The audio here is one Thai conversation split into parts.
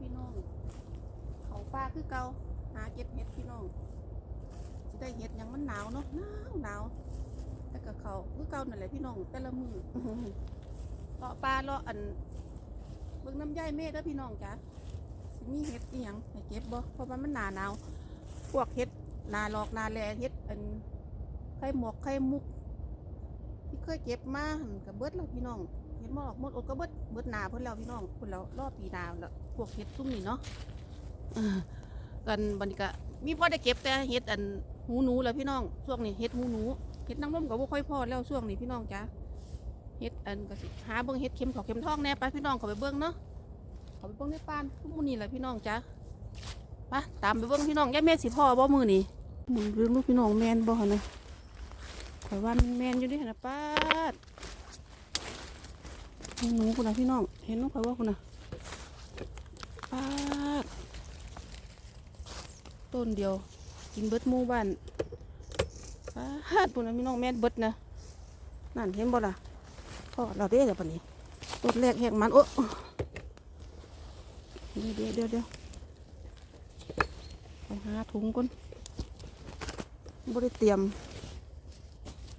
พี่น้อง เขาป้าคือเกาหาเก็บเห็ดพี่น้องสิได้เห็ดยังมันหนาวเนาะหนาวหนาวแต่ก็เขาคือเก่านั่นแหละพี่น้องแต่ละมือเลาะปลาเลาะอันเบิ่งน้ำย่ายเมฆเด้อพี่น้องจ้ะสิมีเห็ดอีหยังให้เก็บบ่เพราะว่ามันหนาหนาวพวกเห็ดนาหลอกนาแลเห็ดอันไข่หมวกไข่มุก ที่เคยเก็บมากับเบิดแล้วพี่น้อง เห็ดหมอกหมดอดก็เบิดเบิดนาเพิ่นแล้วพี่น้องเพิ่นแล้วรอบปีนาแล้วพวกเห็ดซุ้มนี่เนาะกันบัดนก็มีพอได้เก็บแต่เห็ดอันหูหนูแล้วพี่น้องช่วงนี้เห็ดหูหนูเห็ดนางรมก็บ่ค่อยพอแล้วช่วงนี้พี่น้องจ้ะเห็ดอันก็สิหาเบิ่งเห็ดเข็มถอกเข็มทองแน่ไปพี่น้องเขาไปเบิ่งเนาะเขาไปเบิ่งในป่านพวกมื้อนี้แหละพี่น้องจ้ะไปตามไปเบิ่งพี่น้องยาแม่สิพ่อบ่มื้อนี้มึงเรื่องลูกพี่น้องแม่นบ่หั่นนะข่อยว่ามันแม่นอยู่ดิหั่นนะป้าด หนูคุณนะพี่น้อง เห็นน้องข่อยว่าคุณนะปาดต้นเดียวกินเบิดหมู่บ้านปาดปุ่นะพี่น้องแม่เบิดนะ นั่นเห็นบ่ล่ะพ่อเราเด้เดี๋ยวปานนี้ต้นแรกแหกมันโอ้เดี๋ยวเดี๋ยวเดี๋ยวไปหาถุงก่อนบ่ได้เตรียม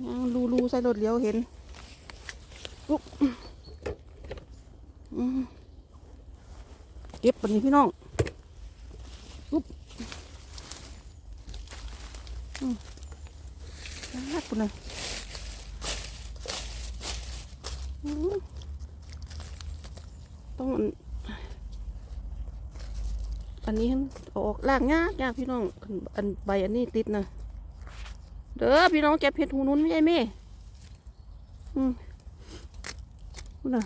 ยังรูรูใส่รถเลี้ยวเห็นปุ๊บ เก็บปานนี้พี่น้องน่าคุณนะต้องอันอันนี้อออกลางยากยากพี่น้อง อันใบอันนี้ติดนะเด้อพี่น้องเก็บเห็ดหูนุ้นไม่ใช่ไหมอืมนู่นน่ะ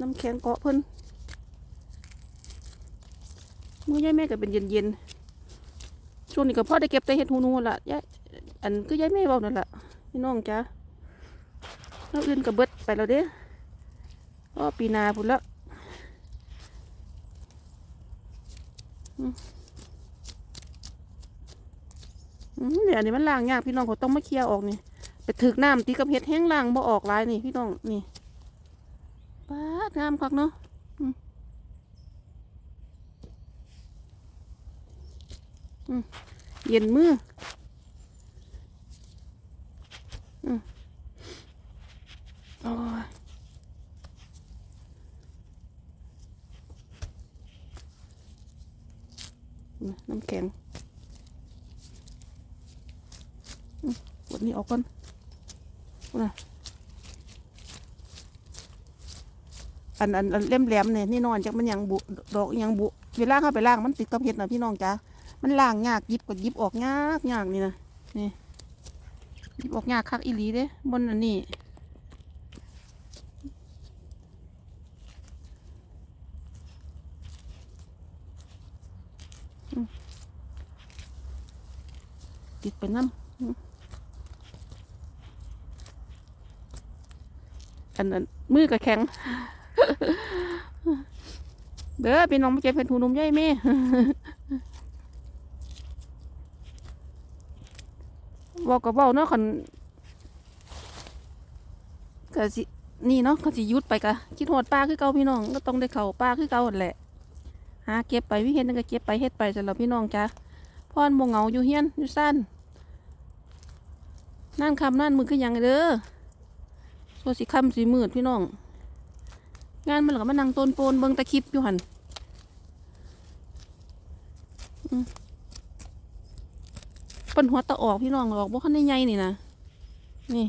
น้ำแข็งเกาะเพิ่นมือยายแม่ก็เป็นเย็นๆช่วงนี้ก็พ่อได้เก็บแต่เห็ดหูนูละยายอันก็ยายไม่บอกนั่นแหละพี่น้องจ้าแล้วอื่นก็เบิดไปแล้วเด้ก็ปีนาพุ่นละอืมอืมเดี๋ยวอันนี้มันล้างยากพี่น้องเขาต้องมาเคลียร์ออกนี่ไปถึกน้ำตีกับเห็ดแห้งล้างบ่ออกลายนี่พี่น้องนี่ ป้าดงามคักเนาะอืมอืมเย็นมืออืมโอ้ยน้ำแข็งอืมกดนี้ออกก่อนนะ อันอันอันเล่มแหลมเนี่ยนี่นอนจากมันยังบุดอกยังบุเวลาเข้าไปล่างมันติดกับเห็ดนะพี่น้องจ้ามันล่างยากยิบก็หยิบออกยากยากนี่นะนี่ยิบออกยากคักอีหลีเด้บนอันนี้ติดไปน้ำอันนั้นมือก็แข็ง เด้อพี่น้องมาเก็บเห็ดหูนุ่มใหญ่แม่บอกกับเว้าเนาะคันก็สินี่เนาะก็สิยุดไปกะคิดหอดปลาคือเก่าพี่น้องก็ต้องได้เข้าปลาคือเก่าแหละหาเก็บไปวิเห็นนั่นก็เก็บไปเฮ็ดไปสำหรับพี่น้องจ้ะพรบ่เหงาอยู่เฮียนอยู่ซ่านนั่นคำนั่นมือคือยังเด้อโซสิคำสิมืดพี่น้อง งานมันก็มานั่งต้นโปนเบิ่งตะคลิปอยู่หันปนหัวตะออกพี่น้องออกบ่คันใหญ่นี่นะนี่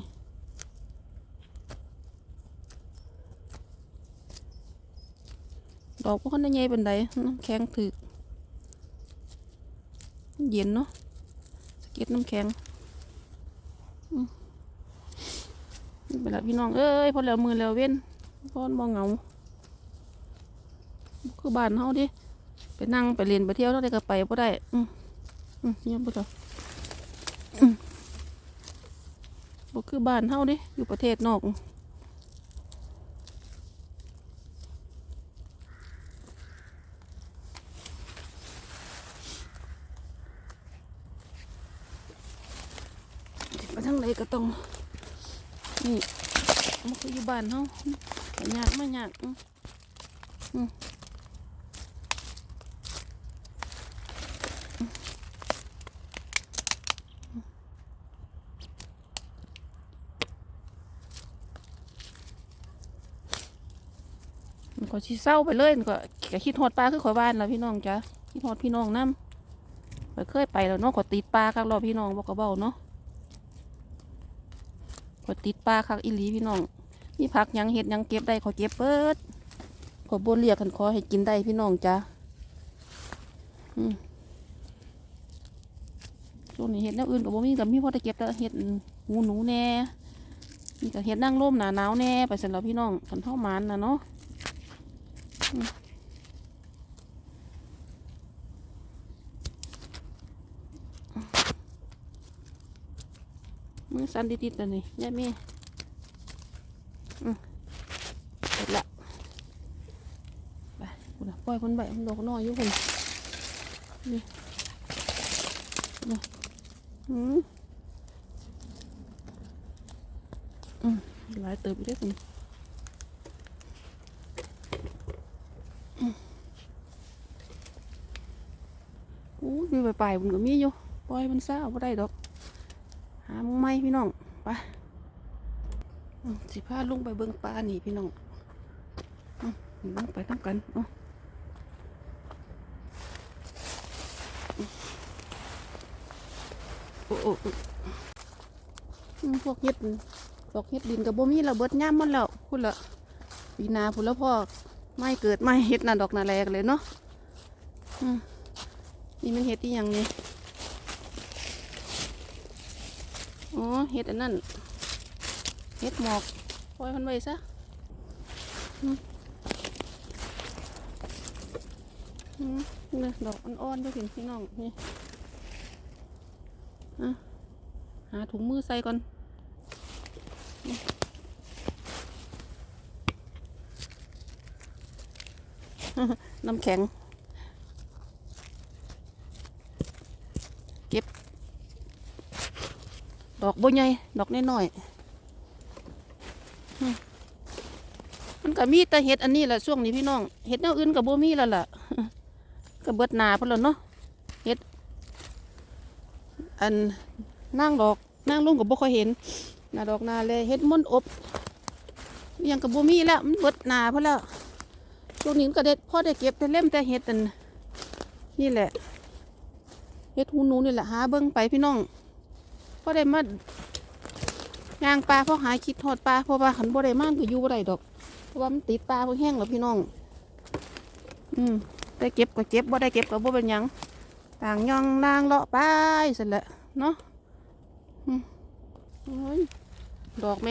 ดอกพวกนั้นใหญ่เป็นไดน้ำแข็งถึกเย็นเนาะสเก็ดน้ำแข็งเป็นละพี่น้องเอ้ยพอแล้วมือแล้วเว้น พอนมองเหงาคือบ้านเฮาดิไปนั่งไปเรียนไปเที่ยวเท่าใดก็ไปบ่ได้ อืมอืมเนี่ยบ่ต่ออืมบ่คือบ้านเฮาดิอยู่ประเทศนอกไปทางไหนก็ต้องนี่มันคืออยู่บ้านเฮา หยักมาหยักก็สิเศร้าไปเลยก็ก็คิดหอดปลาคือขอยบ้านแล้วพี่น้องจ้ะคิดหอดพี่น้องน้ำไปเคยไปแล้วเนาะขอติดปลาครับรอพี่น้องบอกกระเบ้าเนาะขอติดปลาครับอิลีพี่น้อง มีผักยังเฮ็ดยังเก็บได้ขอเก็บเบิดขอบ่เรียกกันขอให้กินได้พี่น้องจ้ะช่วงนี้เฮ็ดแนวอื่นก็บ่มีก็มีพ่อได้เก็บแต่เฮ็ดหูหนูแน่นี่ก็เฮ็ดนั่งร่มหนาหนาวแน่ไปเสร็จแล้วพี่น้องกันเท่ามันนะเนาะมือสั่นดิดๆแล้วนี่ยายม่อืมเสร็จละไปคุณน่ะปล่ อยคนใบมันดอกน้อยอยู่คุณนี่นี่อืมอืมหลายเติบอยู่ได้อคุณอืมอู้ยมีใบปลายมันก็มีอยู่ปล่อยมันซะเอาไ่ได้ดอก หามุงไม้พี่น้องไปสิพาลุงไปเบิ่งปลานี่พี่น้องลุงไปทำกันเนาะโอ้โอ้โอ้อืม พวกเห็ดพวกเห็ดดินกับบ่มีระเบิดย่ามมันแล้วพุ่นละปีนาพุ่นละพ่อไม่เกิดไม่เห็ดน่ะดอกน่ะแรกเลยเนาะนี่มันเห็ดที่ยังนี่อ๋อเห็ดอันนั้นเห็ดหมอกปล่อยมันไว้ซะนี่ดอกอ่อนๆด้วยพี่น้องนี่ หาถุงมือใส่ก่อนน้ำแข็ง เก็บ ดอกบใหญ่ดอกน้อยๆมันก็มีแต่เห็ดอันนี้แหละช่วงนี้พี่น้อง เห็ดแนวอื่นกับบ่มีแล้วล่ะก็เบิดนาพุ่นแล้วเนาะ อันนั่งดอกนั่งลงกับบ่ค่อยเห็นนาดอกนาเลยเห็ดมนอบอยังกับบ่มีแล้วมันเบิดนาพุ่นแล้วช่วงนี้มันก็ได้พ่อได้เก็บแต่เล่มแต่เห็ดอันนี่แหละเห็ดหูหนูนี่แหละหาเบิ่งไปพี่น้องพ่อได้มาย่างปลาพราะหาคิดทอดปลาเพราะว่าขันบ่ได้มากก็อยู่บ่ได้ดอก เพราะว่ามันติดปลาเพราะแห้งแล้วพี่น้อง อืมได้เก็บก็เก็บบ่ได้เก็บก็บ่เป็นหยัง ต่างย่องนางเลาะไปเสร็จแล้วเนาะอุ้ยดอกไหม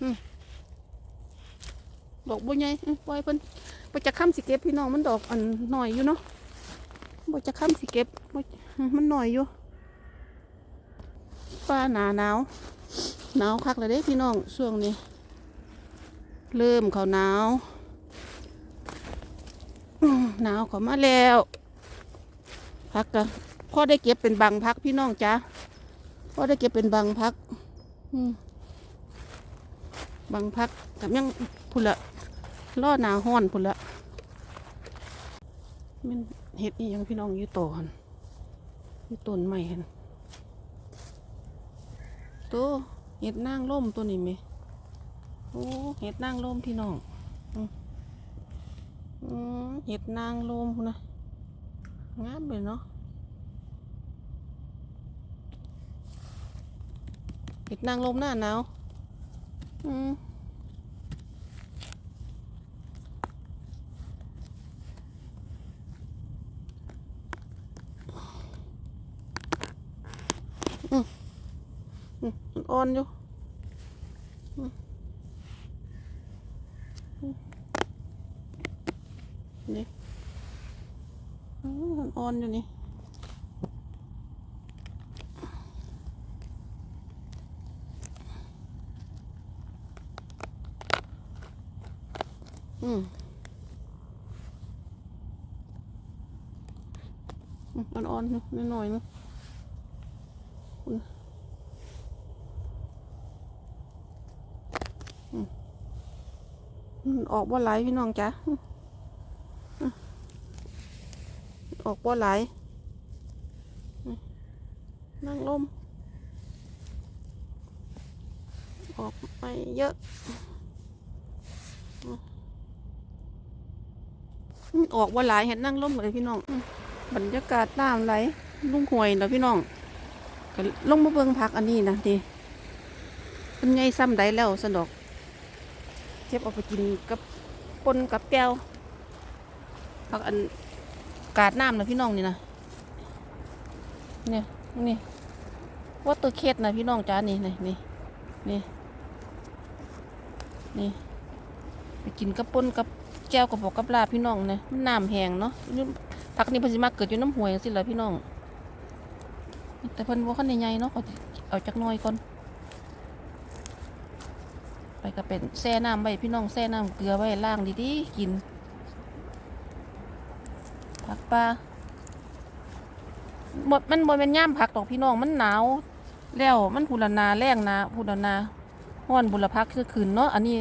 อืมดอกบ่ใหญ่อืมปล่อยเพิ่นบ่จะค้ำสิเก็บพี่น้องมันดอกอันหน่อยอยู่เนาะบ่จะค้ำสิเก็บมันหน่อยอยู่ฟ้าหนาหนาวหนาวคักเลยเด้พี่น้องช่วงนี้ เริ่มเขาหนาวหนาวเขามาแล้ว พักกันพ่อได้เก็บเป็นบางพักพี่น้องจ้าพ่อได้เก็บเป็นบางพักบางพักกับยังพุ่นละล่อหนาห้อนพุ่นละมันเห็ดนี่ยังพี่น้องอยู่ตหันอยู่ต้นใหม่หันตัวเห็ดนางร่มตัวนี้ไหมโอ้เห็ดนางร่มพี่น้องอืมเห็ดนางร่มนะ งามเลยเนาะเห็ดนางร่มหน้าหนาวอืมอืมมันอ่อนอยู่อืมอืมนี่อืมมันอ่อนอยู่นี่ อืมอืมมันอ่อนอยู่นิดหน่อยนึงออกบ่ไหลพี่น้องจ้ะออกบ่ไหลนั่งลม ออกไปเยอะ ออืมมันออกว่าหลายเห็นนั่งร่มเลยพี่น้องบรรยากาศน้ำไหลลุงหวยแล้วพี่น้องก็ลงมาเบิ่งพักอันนี้นะนี่เป็นไงซ้ำใดแล้วสนดอกเก็บเอาไปกินกับปนกับแก้วพักอันกาดน้ำนะพี่น้องนี่นะเนี่ยนี่วอเตอร์เคสนะพี่น้องจ้านี่นี่นี่นี่นี่ไปกินกับปนกับ แก้วกับบอกกับลาพี่น้องนะมันน้ำแห้งเนาะพักนี้พิ่นสิมาเกิดอยู่น้ำห้วยสิล่ะพี่น้อง แต่เพิ่นบ่คันใหญ่ๆเนาะเขาสิเอาจักน่อยก่อน ไปก็เป็นแช่น้ำไว้พี่น้องแช่น้ำเกลือไว้ล้างดีๆกินผักปลาหมดมันบ่แม่นย่ามผักดอกพี่น้องมันหนาวแล้วมันพุลนาแรงนาพุลนาฮ้อนบุรพักคือคืนเนาะอันนี้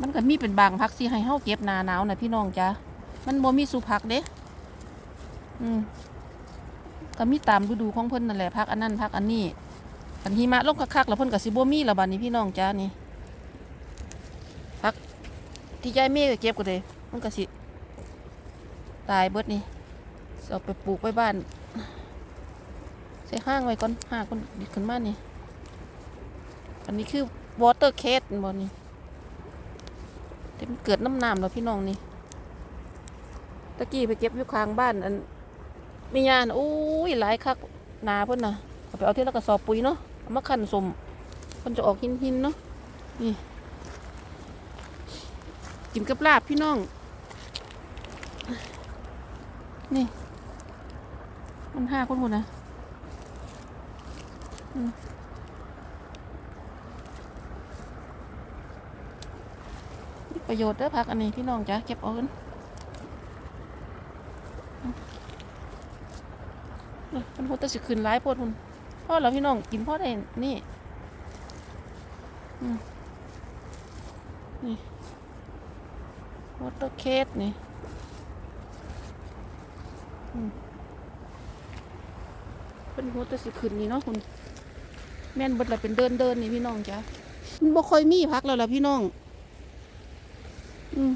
มันมันก็มีเป็นบางพักสิให้เฮาเก็บหนาหนาวนะพี่น้องจ้ะมันบ่มีสุผักเด้อืมก็มีตามฤดูของเพิ่นนั่นแหละพักอันนั้นพักอันนี้อันหิมะลงคักๆแล้วเพิ่นก็สิบ่มีแล้วบัดนี้พี่น้องจ้านี่พักที่ยายเมย์ก็เก็บก็เลยมันก็สิตายเบิดนี่เอาไปปลูกไว้บ้านใส่ห้างไว้ก่อนห้างก่อนดิขึ้นมานี่ อันนี้คือ water case บ่นี่ ที่มันเกิดน้ำน้ำแล้วพี่น้องนี่ตะกี้ไปเก็บอยู่ข้างบ้านอันมีงานอุ้ยหลายคักนาเพิ่นนะเอาไปเอาที่แล้วก็สอบปุ๋ยเนาะเอามาคั่นสมเพิ่นจะออกหินหินเนาะนี่กินกับลาบพี่น้อง นี่ มันห้าคนหมดนะอืมมี ประโยชน์เด้อผักอันนี้พี่น้องจ้ะเก็บเอาเงินเนี่ยมันโหดแต่สิขึ้นร้ายโพดพุ่นพ่อเราพี่น้องกินพ่อได้นี่นี่วอเตอร์เคสนี่เป็นโหดแต่สิขึ้นนี่เนาะคุณแม่นบิดละเป็นเดินเดินนี่พี่น้องจ้ะมันบ่ค่อยมีพักแล้วล่ะพี่น้อง อืม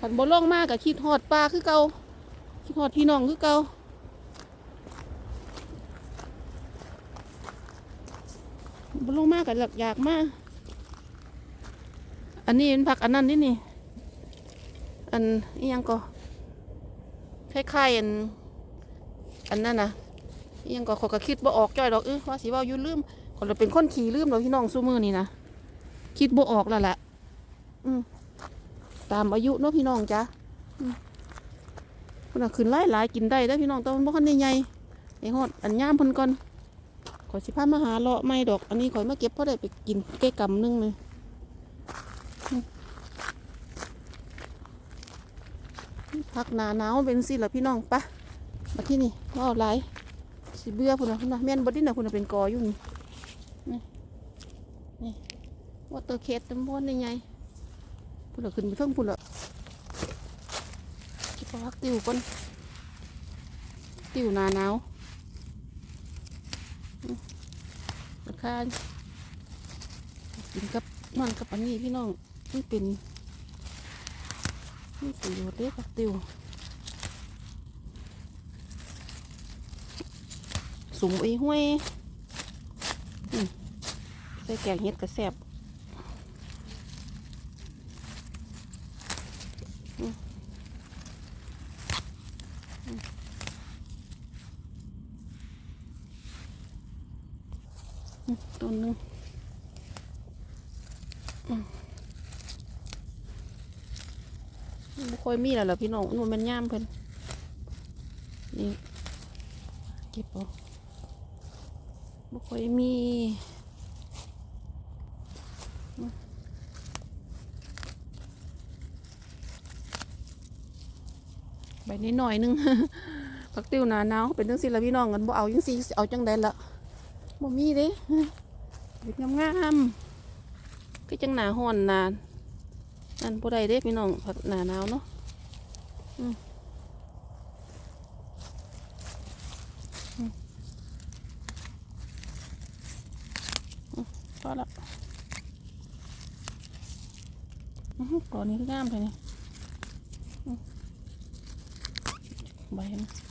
ผันบ่ล่องมากกับคิดฮอดปลาคือเกาคิดฮอดพี่น้องคือเก่าบลงมากกับหลักอยากมาก อันนี้เป็นผักอันนั้นนี่นี่ อันนี้ยังก็คล้ายๆอัน อันนั้นนะยังก็ขอยก็คิดบ่ออกจ้อยดอกเออว่าสิเว่าอยู่ลืมขอยเลยเป็นคนขี่ลืมเราพี่น้องสู้มือนี่นะคิดบ่ออกแล้วแหละามอายุเนาะพี่น้องจ้ะอืมคนขึ้นหลายหลายกินได้ได้พี่น้องแต่มันบ่คันใหญ่ไอ้ฮอดอันย่ามพิ่นก่อนขอสิพามาหาเลาะไม่ดอก อันนี้ขอยมาเก็บเพราะได้ไปกินใกล้กำนึงเลยพักหนาหนาวเป็นสิละพี่น้องปะมาที่นี่มาเอาหลายสิเบื่อพุ่นนะพุ่นนะแม่นบดดี้นะพุ่นนะเป็นกออยู่นี่นี่วอเตอร์เคสตำบลยังไง พุ่นละขึ้นไปเพิ่งพุ่นละจิบพักติวก่อนติวนาหนาวราคากินกับมันกับอันนี้พี่น้องนี่เป็นนี่ประโยชน์เด้ผักติวสุ่มไอ้ห้วยใส่แกงเห็ดกระแซบอืมอืมอืมต้นหนึง บ่ค่อยมีแล้วล่ะพี่น้องมันเป็นย่ามเพิ่นนี่เก็บเอาบ่ค่อยมีใบนี้หน่อยหนึงผักติ้วหนาหนาวเป็นจังซี่ละพี่น้องกันบ่เอาจังซี่สิเอาจังไดล่ะบ่มีเด้เป็นงามๆคือจังหนาฮ้อนหนา นั่นผู้ใดเด้พี่น้องผักหนาหนาวเนาะอืมอืมอืมพอละก่อนนี้คืองามเลยนี่ใบมัน